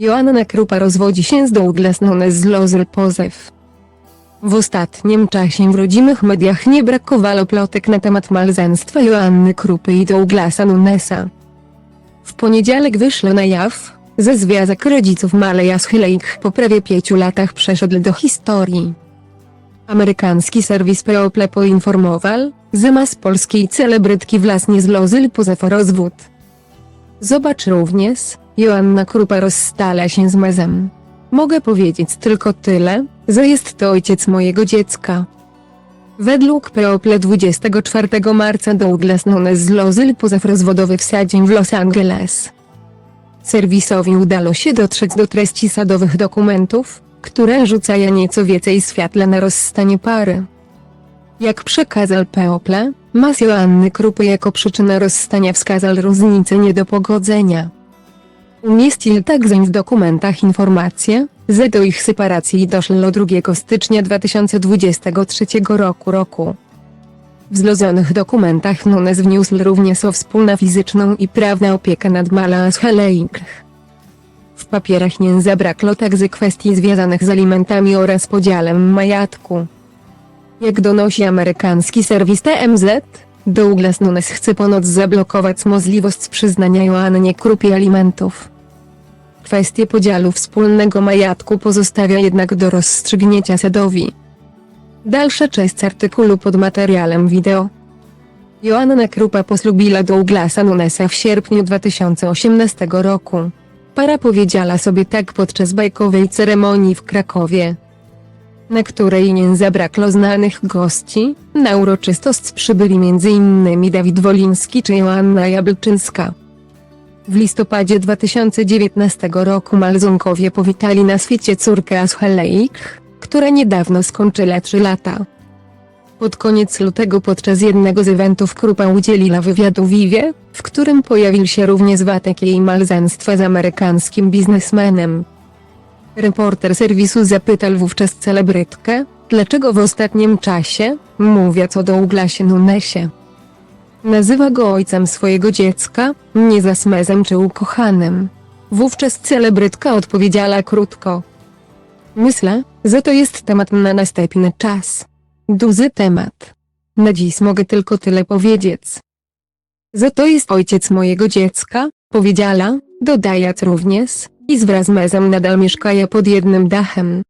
Joanna Krupa rozwodzi się z Douglas Nunes z Lozyl Pozew. W ostatnim czasie w rodzimych mediach nie brakowało plotek na temat małżeństwa Joanny Krupy i Douglasa Nunesa. W poniedziałek wyszło na jaw, że związek rodziców Maleja Schleich po prawie pięciu latach przeszedł do historii. Amerykański serwis People poinformował, że ma z polskiej celebrytki własnie z Lozyl pozew rozwód. Zobacz również, Joanna Krupa rozstala się z mezem. Mogę powiedzieć tylko tyle, że jest to ojciec mojego dziecka. Według People 24 marca Douglas Nunes z Lozyl pozew rozwodowy wsadził w Los Angeles. Serwisowi udało się dotrzeć do treści sadowych dokumentów, które rzucają nieco więcej światła na rozstanie pary. Jak przekazał People, mas Joanny Krupy jako przyczynę rozstania wskazał różnicę niedopogodzenia. Umieścił także w dokumentach informację, że do ich separacji doszło 2 stycznia 2023 roku roku. W zlożonych dokumentach Nunes wniósł również o wspólną fizyczną i prawną opiekę nad Mala Schleich. W papierach nie zabrakło także kwestii związanych z alimentami oraz podziałem majątku. Jak donosi amerykański serwis TMZ, Douglas Nunes chce ponoć zablokować możliwość przyznania Joannie Krupie alimentów. Kwestię podziału wspólnego majątku pozostawia jednak do rozstrzygnięcia Sedowi. Dalsza część artykułu pod materiałem wideo. Joanna Krupa poslubiła Douglasa Nunesa w sierpniu 2018 roku. Para powiedziała sobie tak podczas bajkowej ceremonii w Krakowie, na której nie zabrakło znanych gości. Na uroczystość przybyli m.in. Dawid Woliński czy Joanna Jabłczyńska. W listopadzie 2019 roku Malzunkowie powitali na świecie córkę Ascheleich, która niedawno skończyła 3 lata. Pod koniec lutego podczas jednego z eventów Krupa udzieliła wywiadu Vivie, w którym pojawił się również wątek jej małżeństwa z amerykańskim biznesmenem. Reporter serwisu zapytał wówczas celebrytkę, dlaczego w ostatnim czasie, mówiąc o Douglasie Nunesie, nazywa go ojcem swojego dziecka, nie za smezem czy ukochanym. Wówczas celebrytka odpowiedziała krótko. Myślę, że to jest temat na następny czas. Duży temat. Na dziś mogę tylko tyle powiedzieć. Że to jest ojciec mojego dziecka, powiedziała, dodając również, i z wraz mezem nadal mieszkają pod jednym dachem.